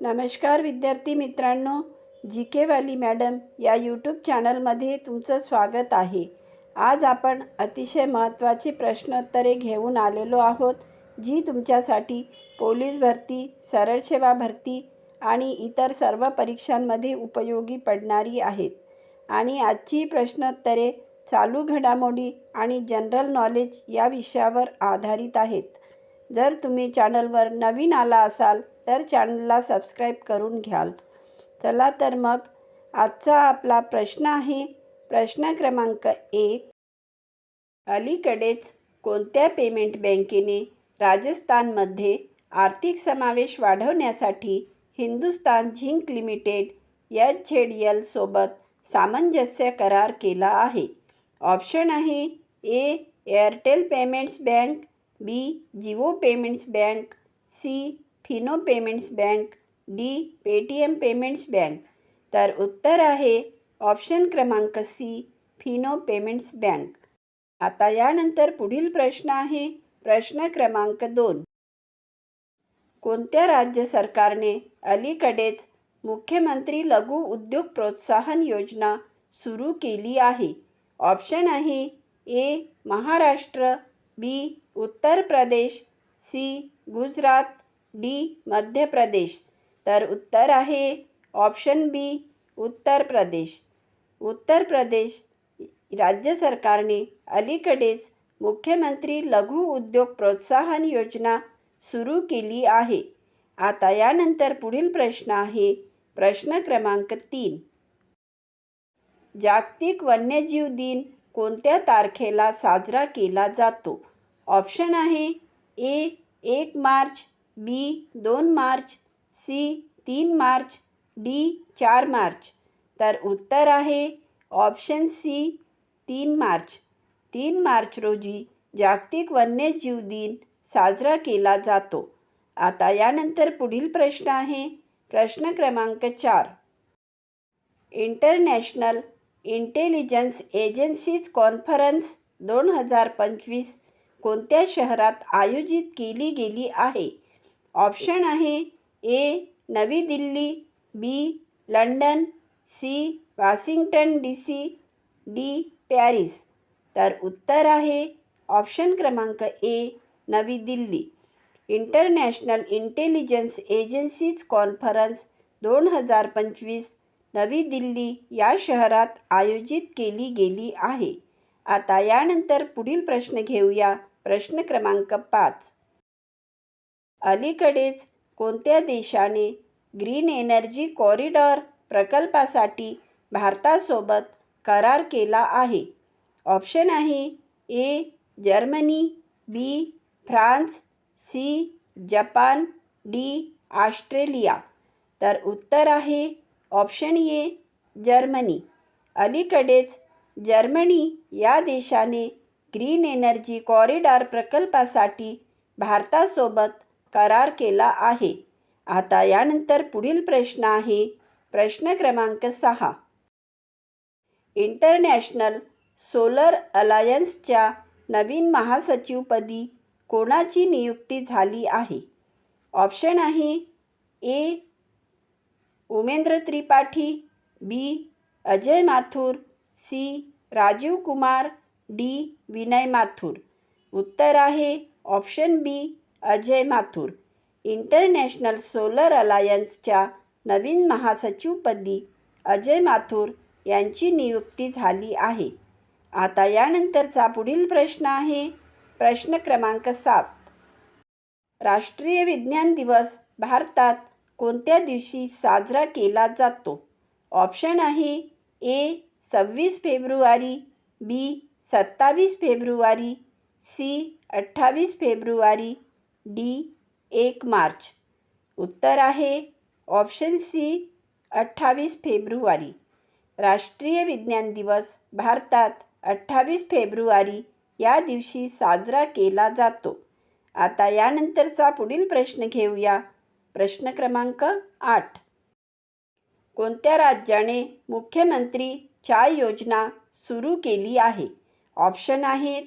नमस्कार विद्यार्थी मित्रांनो जी केवाली मॅडम या यूट्यूब चॅनलमध्ये तुमचं स्वागत आहे. आज आपण अतिशय महत्त्वाची प्रश्नोत्तरे घेऊन आलेलो आहोत जी तुमच्यासाठी पोलीस भरती सरळ सेवा भरती आणि इतर सर्व परीक्षांमध्ये उपयोगी पडणारी आहेत. आणि आजची प्रश्नोत्तरे चालू घडामोडी आणि जनरल नॉलेज या विषयावर आधारित आहेत. जर तुम्ही चॅनलवर नवीन आला असाल तर चॅनलला सबस्क्राईब करून घ्याल. चला तर मग आजचा आपला प्रश्न आहे. प्रश्न क्रमांक एक. अलीकडेच कोणत्या पेमेंट बँकेने राजस्थानमध्ये आर्थिक समावेश वाढवण्यासाठी Hindustan zinc limited H Z L सोबत सामंजस्य करार केला आहे? ऑप्शन आहे A Airtel payments bank B Jio payments bank C Fino payments bank D Paytm payments bank. तर उत्तर आहे ऑप्शन क्रमांक सी फिनो पेमेंट्स बँक. आता यानंतर पुढील प्रश्न आहे प्रश्न क्रमांक दोन. कोणत्या राज्य सरकारने अलीकडेच मुख्यमंत्री लघु उद्योग प्रोत्साहन योजना सुरू केली आहे? ऑप्शन आहे A Maharashtra B Uttar Pradesh C Gujarat D Madhya Pradesh. तर उत्तर आहे ऑप्शन बी उत्तर प्रदेश. उत्तर प्रदेश राज्य सरकारने अलीकडेच मुख्यमंत्री लघु उद्योग प्रोत्साहन योजना सुरू केली आहे. आता यानंतर पुढील प्रश्न आहे प्रश्न क्रमांक तीन. जागतिक वन्यजीव दिन कोणत्या तारखेला साजरा केला जातो? ऑप्शन आहे ए एक मार्च बी दोन मार्च सी तीन मार्च डी चार मार्च. तर उत्तर आहे ऑप्शन सी तीन मार्च. तीन मार्च रोजी जागतिक वन्यजीव दिन साजरा केला जातो. आता यानंतर पुढील प्रश्न आहे. प्रश्न क्रमांक चार. इंटरनॅशनल इंटेलिजन्स एजन्सीज कॉन्फरन्स दोन हजार पंचवीस कोणत्या शहरात आयोजित केली गेली आहे? ऑप्शन आहे ए नवी Delhi B London C Washington D C D Paris. तर उत्तर आहे ऑप्शन क्रमांक ए नवी Delhi. International intelligence agencies conference दोन हजार पंचवीस नवी दिल्ली या शहरात आयोजित केली गेली आहे. आता यानंतर पुढील प्रश्न घेऊया. प्रश्न क्रमांक पाच. अलीकडेच कोणत्या देशाने ग्रीन एनर्जी कॉरिडॉर प्रकल्पासाठी भारतासोबत करार केला आहे? ऑप्शन आहे A Germany B France C Japan D Australia. तर उत्तर आहे ऑप्शन ए जर्मनी. अलीकडेच जर्मनी या देशाने ग्रीन एनर्जी कॉरिडॉर प्रकल्पासाठी भारतासोबत करार केला आहे. आता यानंतर पुढील प्रश्न आहे. प्रश्न क्रमांक सहा. इंटरनॅशनल सोलर अलायन्सच्या नवीन महासचिवपदी कोणाची नियुक्ती झाली आहे? ऑप्शन आहे A. Umendra Tripathi B. Ajay Mathur C. Rajeev Kumar D. Vinay Mathur. उत्तर आहे option B. Ajay Mathur international solar अलायन्सच्या नवीन महासचिवपदी अजय माथुर यांची नियुक्ती झाली आहे. आता यानंतरचा पुढील प्रश्न आहे प्रश्न क्रमांक सात. राष्ट्रीय विज्ञान दिवस भारतात कोणत्या दिवशी साजरा केला जातो? ऑप्शन आहे ए सव्वीस फेब्रुवारी बी सत्तावीस फेब्रुवारी सी अठ्ठावीस फेब्रुवारी डी एक मार्च. उत्तर आहे ऑप्शन सी अठ्ठावीस फेब्रुवारी. राष्ट्रीय विज्ञान दिवस भारतात अठ्ठावीस फेब्रुवारी या दिवशी साजरा केला जातो. आता यानंतरचा पुढील प्रश्न घेऊया. प्रश्न क्रमांक आठ. कोणत्या राज्याने मुख्यमंत्री चाय योजना सुरू केली आहे? ऑप्शन आहेत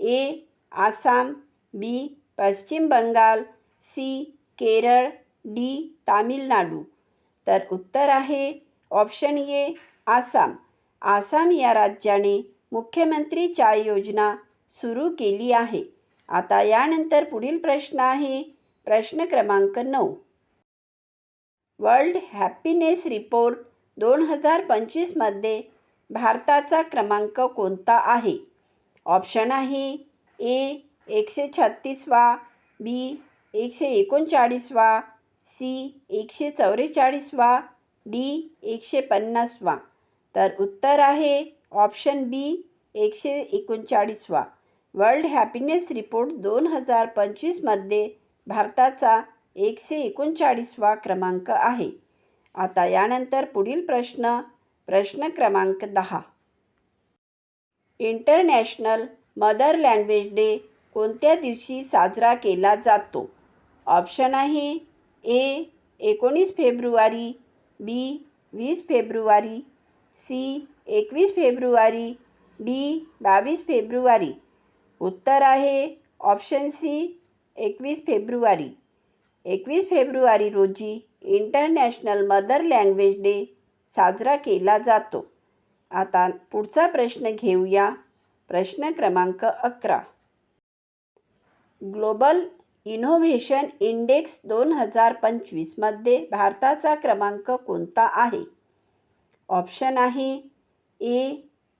A Assam B Paschim Bengal C Kerala D Tamil Nadu. तर उत्तर आहे ऑप्शन ए आसाम. आसाम या राज्याने मुख्यमंत्री चाय योजना सुरू केली आहे. आता यानंतर पुढील प्रश्न आहे प्रश्न क्रमांक नऊ. वर्ल्ड हॅपीनेस रिपोर्ट दोन हजार पंचवीसमध्ये भारताचा क्रमांक कोणता आहे? ऑप्शन आहे ए एकशे छत्तीसवा बी एकशे एकोणचाळीसवा सी एकशे चौवेचाळीसवा डी एकशे पन्नासवा तर उत्तर आहे ऑप्शन बी एकशे एकोणचाळीसवा वर्ल्ड हॅपीनेस रिपोर्ट दोन हजार पंचवीसमध्ये भारताचा एकशे एकोणचाळीसवा क्रमांक आहे. आता यानंतर पुढील प्रश्न प्रश्न क्रमांक दहा. इंटरनॅशनल मदर लँग्वेज डे कोणत्या दिवशी साजरा केला जातो? ऑप्शन आहे ए एकोणीस फेब्रुवारी बी वीस फेब्रुवारी सी एकवीस फेब्रुवारी डी बावीस फेब्रुवारी. उत्तर आहे ऑप्शन सी एकवीस फेब्रुवारी. एकवीस फेब्रुवारी रोजी इंटरनॅशनल मदर लँग्वेज डे साजरा केला जातो. आता पुढचा प्रश्न घेऊया. प्रश्न क्रमांक अकरा. ग्लोबल इनोव्हेशन इंडेक्स दोन हजार पंचवीसमध्ये भारताचा क्रमांक कोणता आहे? ऑप्शन आहे ए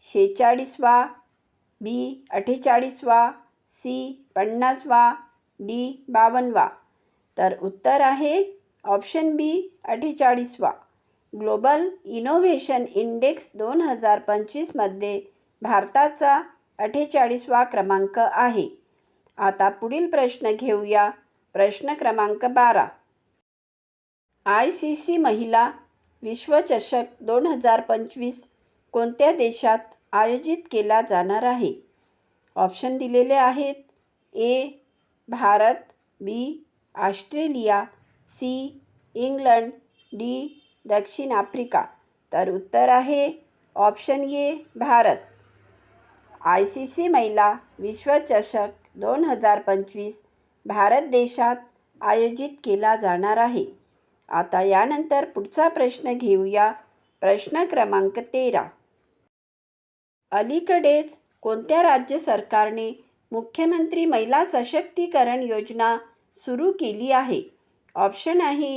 शेहेचाळीसवा बी अठ्ठेचाळीसवा सी पन्नासवा डी बावनवा तर उत्तर आहे ऑप्शन बी अठ्ठेचाळीसवा. ग्लोबल इनोव्हेशन इंडेक्स दोन हजार पंचवीसमध्ये भारताचा अठ्ठेचाळीसवा क्रमांक आहे. आता पुढील प्रश्न घेऊया. प्रश्न क्रमांक बारा. आय सी सी महिला विश्वचषक दोन हजार पंचवीस कोणत्या देशात आयोजित केला जाणार आहे? ऑप्शन दिलेले आहेत. A Bharat B Australia C England D दक्षिण आफ्रिका. तर उत्तर आहे option A Bharat. I C C महिला विश्वचषक दोन हजार पंचवीस भारत देशात आयोजित केला जाणार आहे. आता यानंतर पुढचा प्रश्न घेऊया. प्रश्न क्रमांक तेरा. अलीकडेच कोणत्या राज्य सरकारने मुख्यमंत्री महिला सशक्तीकरण योजना सुरू केली आहे? ऑप्शन आहे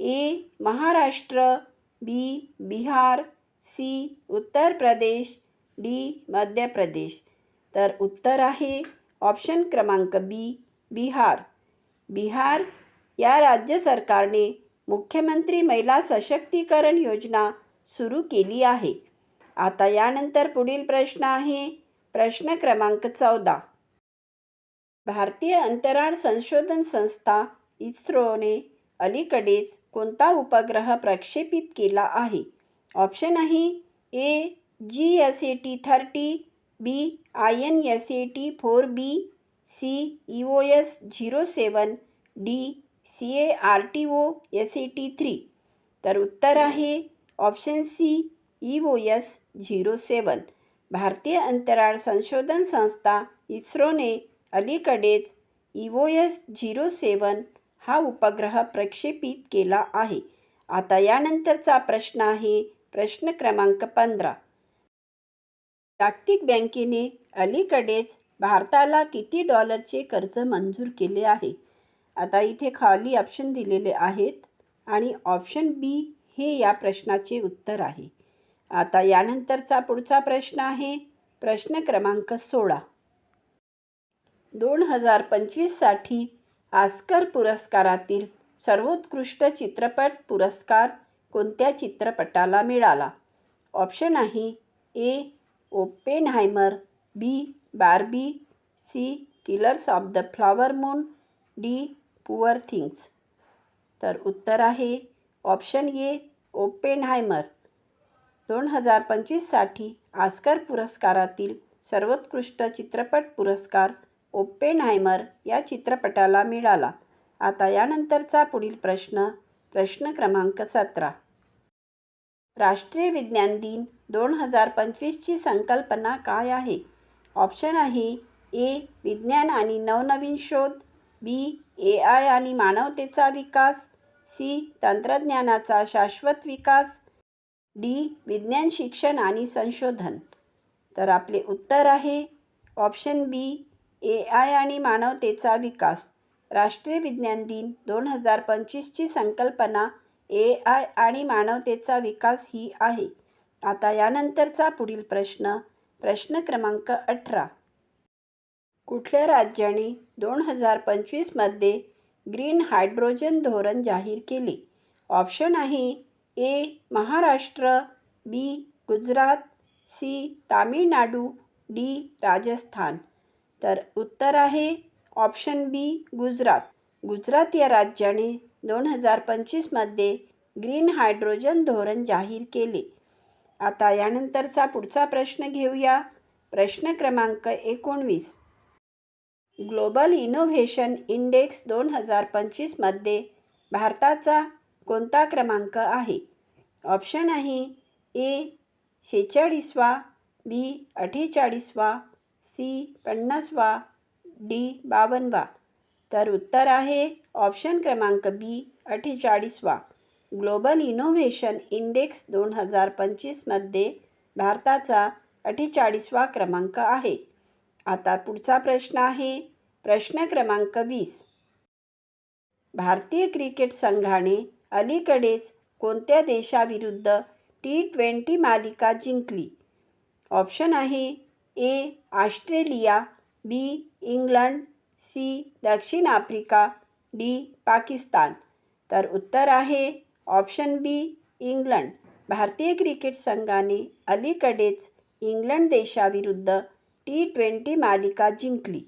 A Maharashtra B Bihar C Uttar Pradesh D Madhya Pradesh. तर उत्तर आहे ऑप्शन क्रमांक बी बिहार. बिहार या राज्य सरकारने मुख्यमंत्री महिला सशक्तीकरण योजना सुरू केली आहे. आता यानंतर पुढील प्रश्न आहे. प्रश्न क्रमांक चौदा. भारतीय अंतराळ संशोधन संस्था इस्रोने अलीकडेच कोणता उपग्रह प्रक्षेपित केला आहे? ऑप्शन आहे A G S A T thirty B I N S A T four B C E O S zero seven D C A R T O S A T three. तर उत्तर आहे option C E O S zero seven. भारतीय अंतराळ संशोधन संस्था इस्रोने अलीकडेच E O S zero seven हा उपग्रह प्रक्षेपित केला आहे. आता यानंतरचा प्रश्न आहे प्रश्न क्रमांक पंधरा. जागतिक बँकेने अलीकडेच भारताला किती डॉलरचे कर्ज मंजूर केले आहे? आता इथे खाली ऑप्शन दिलेले आहेत आणि ऑप्शन बी हे या प्रश्नाचे उत्तर आहे. आता यानंतरचा पुढचा प्रश्न आहे. प्रश्न क्रमांक सोळा. दोन हजार पंचवीससाठी आस्कर पुरस्कारातील सर्वोत्कृष्ट चित्रपट पुरस्कार कोणत्या चित्रपटाला मिळाला? ऑप्शन आहे A Oppenheimer B Barbie C killers of the flower moon D poor things. तर उत्तर आहे ऑप्शन ए ओपेनहायमर. दोन हजार पंचवीससाठी आस्कर पुरस्कारातील सर्वोत्कृष्ट चित्रपट पुरस्कार ओपेनहायमर या चित्रपटाला मिळाला. आता यानंतरचा पुढील प्रश्न प्रश्न क्रमांक सतरा. राष्ट्रीय विज्ञान दिन दोन हजार पंचवीसची संकल्पना काय आहे? ऑप्शन आहे ए विज्ञान आणि नवनवीन शोध बी ए आय आणि मानवतेचा विकास सी तंत्रज्ञानाचा शाश्वत विकास डी विज्ञान शिक्षण आणि संशोधन. तर आपले उत्तर आहे ऑप्शन बी ए आय आणि मानवतेचा विकास. राष्ट्रीय विज्ञान दिन दोन हजार पंचवीसची संकल्पना ए आय आणि मानवतेचा विकास ही आहे. आता यानंतरचा पुढील प्रश्न प्रश्न क्रमांक अठरा. कुठल्या राज्याने दोन हजार पंचवीसमध्ये ग्रीन हायड्रोजन धोरण जाहीर केले? ऑप्शन आहे A Maharashtra B Gujarat C Tamil Nadu D Rajasthan. तर उत्तर आहे ऑप्शन बी गुजरात. गुजरात या राज्याने दोन हजार पंचवीसमध्ये ग्रीन हायड्रोजन धोरण जाहीर केले. आता यानंतरचा पुढचा प्रश्न घेऊया. प्रश्न क्रमांक एकोणवीस. ग्लोबल इनोव्हेशन इंडेक्स दोन हजार पंचवीसमध्ये भारताचा कोणता क्रमांक आहे? ऑप्शन आहे ए शेहेचाळीसवा बी अठ्ठेचाळीसवा सी पन्नासवा डी बावनवा तर उत्तर आहे ऑप्शन क्रमांक बी अठ्ठेचाळीसवा. ग्लोबल इनोव्हेशन इंडेक्स दोन हजार पंचवीसमध्ये भारताचा अठ्ठेचाळीसवा क्रमांक आहे. आता पुढचा प्रश्न आहे. प्रश्न क्रमांक वीस. भारतीय क्रिकेट संघाने अलीकडेच कोणत्या देशाविरुद्ध टी ट्वेंटी मालिका जिंकली? ऑप्शन आहे A Australia B England C दक्षिण आफ्रिका डी पाकिस्तान. तर उत्तर आहे ऑप्शन बी इंग्लंड. भारतीय क्रिकेट संघाने अलीकडेच इंग्लंड देशाविरुद्ध टी ट्वेंटी मालिका जिंकली.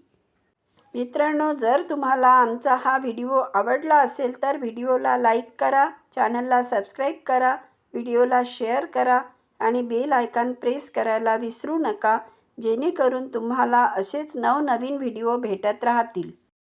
मित्रांनो जर तुम्हाला आमचा हा व्हिडिओ आवडला असेल तर व्हिडिओला लाईक करा चॅनलला सबस्क्राईब करा व्हिडिओला शेअर करा आणि बेल आयकॉन प्रेस करायला विसरू नका जेणेकरून तुम्हाला असेच नवनवीन व्हिडिओ भेटत राहतील.